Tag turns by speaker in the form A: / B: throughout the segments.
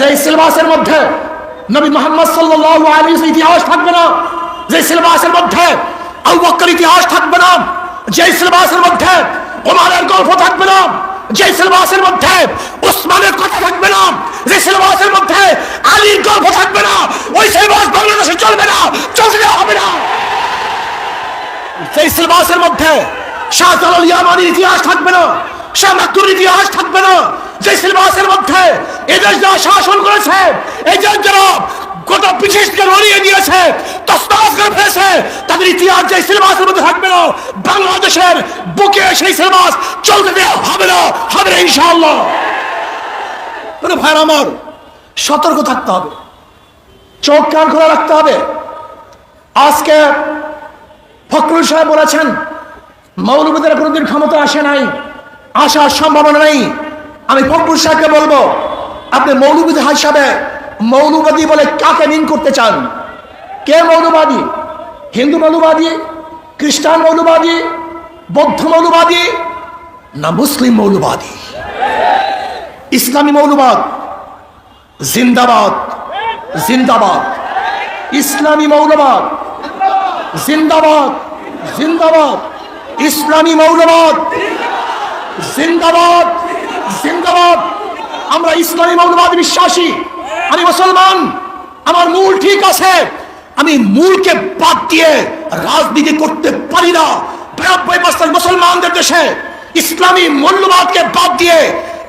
A: যে সিলেবাসের মধ্যে নবী মোহাম্মদ আলাইহি ওয়াসাল্লাম ইতিহাস থাকবে না, যে সিলেবাসের মধ্যে আবু বকর ইতিহাস থাকবে না, যে সিলেবাসের মধ্যে ওমরের গল্প থাকবে না, যে সিলেবাসের মধ্যে উসমানের কথা থাকবে না, যে সিলেবাসের মধ্যে আলীর গল্প থাকবে না, ওই সিলেবাস বাংলাদেশে চলবে না, চলতে হবে না। সেই সিলেবাসের মধ্যে শাহজালাল ইয়ামানির ইতিহাস থাকবে না, শাহ মাকতুর ইতিহাস থাকবে না যে সিলেবাসের মধ্যে এদেশ যারা শাসন করেছে যে যারা গোটা ব্রিটিশকে রড়িয়ে দিয়েছে তসতাস করে ফেলেছে, তাদের ইতিহাস যে সিলেবাসের মধ্যে থাকবে না, বাংলাদেশের বুকে সেই সিলেবাস চলতে দেওয়া হবে না হবে না ইনশাআল্লাহ। ভাইর আমার, সতর্ক থাকতে হবে, চোখ কান খোলা রাখতে হবে। আজকে ফখরুল সাহেব বলেছেন মৌলবাদের কোনোদিন ক্ষমতা আসে নাই, আসার সম্ভাবনা নেই। আমি ফখরুল সাহেবকে বলব? আপনি মৌলবাদী হিসাবে মৌলবাদী বলে কাকে মিন করতে চান? কে মৌলবাদী? হিন্দু মৌলবাদী? খ্রিস্টান মৌলবাদী? বৌদ্ধ মৌলবাদী? না, মুসলিম মৌলবাদী। ইসলামী মৌলবাদ? জিন্দাবাদ। জিন্দাবাদ। ইসলামী মৌলবাদ? জিন্দাবাদ। জিন্দাবাদ। ইসলামী মৌলবাদ? জিন্দাবাদ। জিন্দাবাদ। আমরা ইসলামী মৌলবাদ বিশ্বাসী। আমি মুসলমান। আমার মূল ঠিক আছে। আমি মূলকে বাদ দিয়ে রাজনীতি করতে পারি না। মুসলমানদের দেশে ইসলামী মূল্যবাদকে বাদ দিয়ে,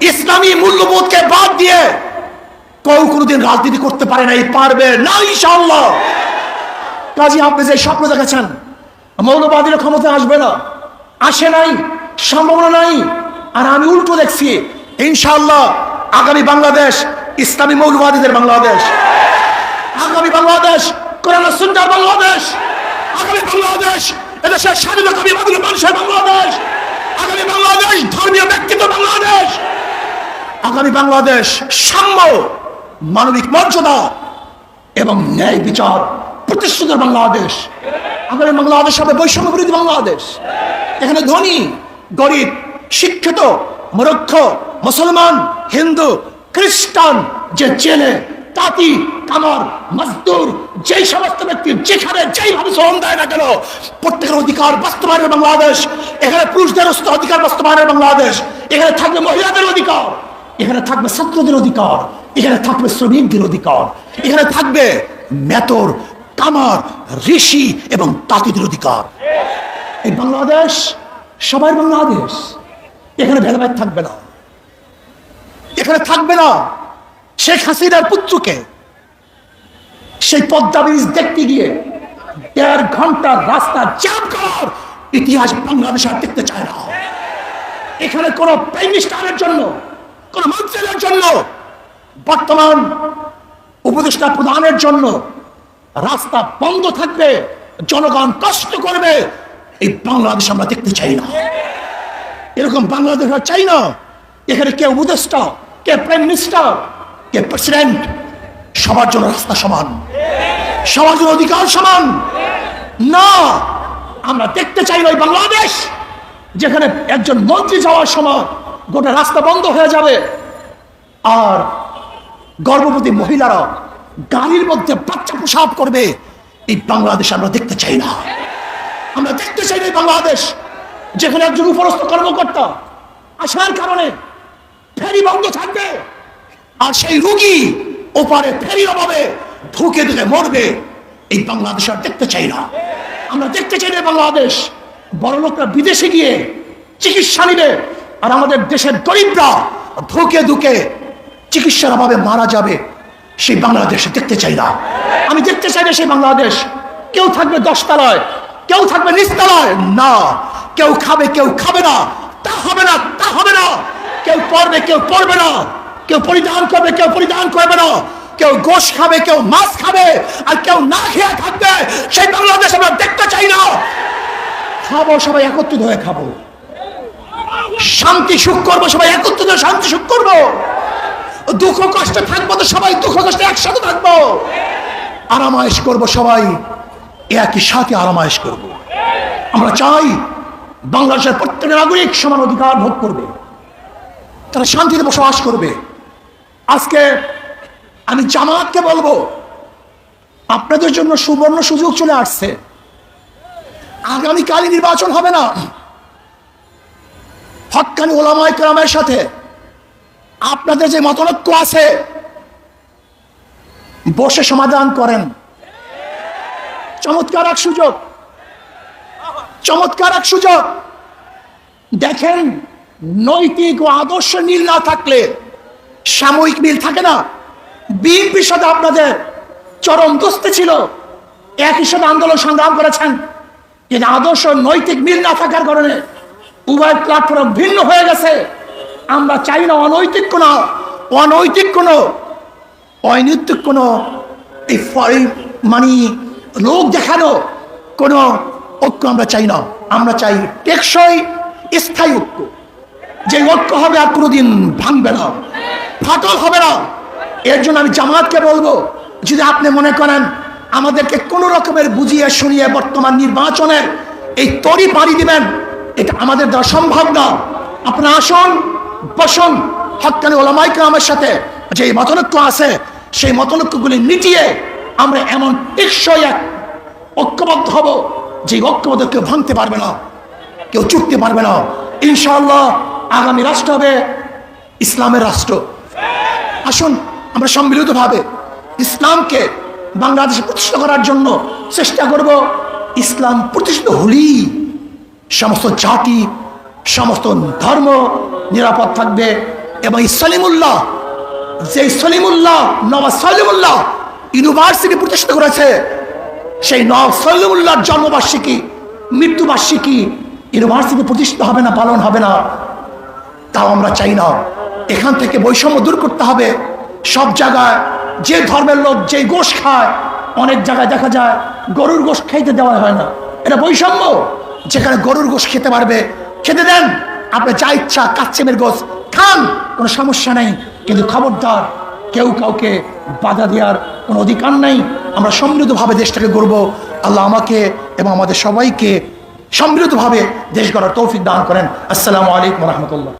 A: ইসলামী মূল্যবোধকে বাদ দিয়ে কেউ কোনোদিন রাজনীতি করতে পারে নাই, পারবে না ইনশাআল্লাহ। কাজী আপনি যে স্বপ্ন দেখেছেন, মৌলবাদীরা ক্ষমতা আসবে না। আসে নাই, সম্ভাবনা নাই। আর আমি উল্টো দেখছি ইনশাল্লাহ আগামী বাংলাদেশ, ইসলামী মৌলবাদীদের বাংলাদেশ। আগামী বাংলাদেশ, কোরআন ও সুন্নাহর বাংলাদেশ। আগামী বাংলাদেশ, এদেশের স্বাধীনতা বিভাগের মানুষের বাংলাদেশ। আগামী বাংলাদেশ, ধর্মীয় ব্যক্তিত্ব বাংলাদেশ। আগামী বাংলাদেশ, সাম্য, মানবিক মর্যাদা এবং ন্যায় বিচার প্রতিষ্ঠিত বাংলাদেশ। আগামী বাংলাদেশ হবে বৈষম্য বিরোধী বাংলাদেশ। এখানে ধনী, গরিব শিক্ষিত, মূর্খ, মুসলমান, হিন্দু, খ্রিস্টান, যে জেলে, তাঁতি, কামার, মজদুর, যেই সমস্ত ব্যক্তি যেখানে যেইভাবে শ্রম দেয় না কেন, প্রত্যেকের অধিকার বাস্তবায়নের বাংলাদেশ, এখানে পুরুষদের অধিকার বাস্তবায়নের বাংলাদেশ, এখানে থাকবে মহিলাদের অধিকার, এখানে থাকবে ছাত্রদের অধিকার, এখানে থাকবে শ্রমিকদের অধিকার, এখানে থাকবে মেতর, কামার, ঋষি এবং তাঁতিদের অধিকার। এই বাংলাদেশ সবার বাংলাদেশ। এখানে ভেদাভেদ থাকবে না। এখানে থাকবে না শেখ হাসিনার পুত্রকে। সেই পদ্মা ব্রিজ দেখতে গিয়ে দেড় ঘণ্টার রাস্তা জ্যাম করার ইতিহাস বাংলাদেশ আর দেখতে চায় না। এখানে কোন প্রাইম মিনিস্টারের জন্য, কোন মন্ত্রীদের জন্য, বর্তমান উপদেষ্টা প্রদানের জন্য রাস্তা বন্ধ থাকবে, জনগণ কষ্ট করবে, এই বাংলাদেশ আমরা দেখতে চাই না। এরকম বাংলাদেশ চাই না। এখানে কে উপদেষ্টা, কে প্রাইম মিনিস্টার কে প্রেসিডেন্ট সবার জন্য রাস্তা সমান। সবার জন্য অধিকার সমান। না, আমরা দেখতে চাই না বাংলাদেশ, যেখানে একজন মন্ত্রী যাওয়ার সময় গোটা রাস্তা বন্ধ হয়ে যাবে। আর গর্ভবতী মহিলারা গাড়ির মধ্যে বাচ্চা প্রসাব করবে, এই বাংলাদেশ আমরা দেখতে চাই না। আমরা দেখতে চাই না বাংলাদেশ। যেখানে একজন উপরস্থ কর্মকর্তা আসার কারণে ফেরি বন্ধ থাকবে, আর সেই রুগী ওপারে ফেরির অভাবে ধুকে দিলে মরবে, এই বাংলাদেশ আর দেখতে চাই না। আমরা দেখতে চাই না বাংলাদেশ। বড় লোকরা বিদেশে গিয়ে চিকিৎসা নিবে, আর আমাদের দেশের গরিবরা ধুকে ধুকে চিকিৎসার অভাবে মারা যাবে, সেই বাংলাদেশে দেখতে চাই না। আমি দেখতে চাই না সেই বাংলাদেশ। কেউ থাকবে দশতলায়, কেউ থাকবে নিচতলায়, না। কেউ খাবে কেউ খাবে না। তা হবে না, তা হবে না। কেউ পড়বে কেউ পড়বে না। কেউ পরিধান করবে, কেউ পরিধান করবে না। কেউ গোশ খাবে, কেউ মাছ খাবে, আর কেউ না খেয়ে থাকবে, সেই বাংলাদেশ আমরা দেখতে চাই না। খাব, সবাই একত্রিত হয়ে খাব। শান্তি সুখ করব, সবাই একত্রিত হয়ে শান্তি সুখ করব। দুঃখ কষ্টে থাকব তো সবাই, দুঃখ কষ্টে একসাথে থাকব। আরামায়েশ করব সবাই, একই সাথে আরামায়েশ করব। আমরা চাই বাংলাদেশের প্রত্যেক নাগরিক সমান অধিকার ভোগ করবে। তারা শান্তিতে বসবাস করবে। আজকে আমি জামাতকে বলব, আপনাদের জন্য সুবর্ণ সুযোগ চলে আসছে। আগামীকালই নির্বাচন হবে না। হকানি ওলামায় কেরামের সাথে আপনাদের যে মতনৈক্য আছে, বসে সমাধান করেন। চমৎকার এক সুযোগ। চমৎকার এক সুযোগ। দেখেন, নৈতিক ও আদর্শ মিল না থাকলে সাময়িক মিল থাকে না। বিএনপির সাথে আপনাদের চরম দোস্তে ছিল। একই সাথে আন্দোলন সংগ্রাম করেছেন। কিন্তু আদর্শ নৈতিক মিল না থাকার কারণে উভয় প্ল্যাটফর্ম ভিন্ন হয়ে গেছে। আমরা চাই না অনৈতিক কোনো অনৈতিক কোনো অনৈতিক কোনো এই মানে লোক দেখানো, কোনো ঐক্য আমরা চাই না। আমরা চাই টেকসই, স্থায়ী ঐক্য। যে ঐক্য হবে আর কোনোদিন ভাঙবে না। ফাটল হবে না। এর জন্য আমি জামাতকে বলব, যদি আপনি মনে করেন আমাদেরকে কোনো রকমের বুঝিয়ে শুনিয়ে বর্তমান নির্বাচনের এই তরি পাড়ি দিবেন, এটা আমাদের দ্বারা সম্ভব না। আপনারা আসুন, বসুন। হকানি ওলামাইকে আমার সাথে যে মতনৈক্য আছে, সেই মতনৈক্যগুলি মিটিয়ে আমরা এমন টেকসই এক ঐক্যবদ্ধ হব। যে ঐক্যবদ্ধ কেউ ভাঙতে পারবে না, কেউ চুকতে পারবে না। ইনশাআল্লাহ আগামী রাষ্ট্র হবে ইসলামের রাষ্ট্র। আসুন, আমরা সম্মিলিতভাবে ইসলামকে বাংলাদেশে প্রতিষ্ঠা করার জন্য চেষ্টা করব ইসলাম প্রতিষ্ঠিত হলেই সমস্ত জাতি, সমস্ত ধর্ম নিরাপদ থাকবে। এবং সলিমুল্লাহ যে সলিমুল্লাহ, নবাব সলিমুল্লাহ ইউনিভার্সিটি প্রতিষ্ঠা করেছে সেই সলিমুল্লাহর জন্মবার্ষিকী, মৃত্যুবার্ষিকী ইউনিভার্সিটি প্রতিষ্ঠিত হবে না, পালন হবে না, তাও আমরা চাই না। এখান থেকে বৈষম্য দূর করতে হবে। সব জায়গায় যে ধর্মের লোক যে গোশ খায়, অনেক জায়গায় দেখা যায় গরুর গোশ খাইতে দেওয়া হয় না। এটা বৈষম্য। যেখানে গরুর গোশ খেতে পারবে, খেতে দেন। আপনি যা ইচ্ছা, কাচ্চেমের গোশ খান, কোনো সমস্যা নেই। কিন্তু খবরদার কেউ কাউকে বাধা দেওয়ার কোনো অধিকার নাই। আমরা সমৃদ্ধভাবে দেশটাকে গড়ব। আল্লাহ আমাকে এবং আমাদের সবাইকে সমৃদ্ধভাবে দেশ গড়ার তৌফিক দান করেন। আসসালামু আলাইকুম রহমতুল্লাহ।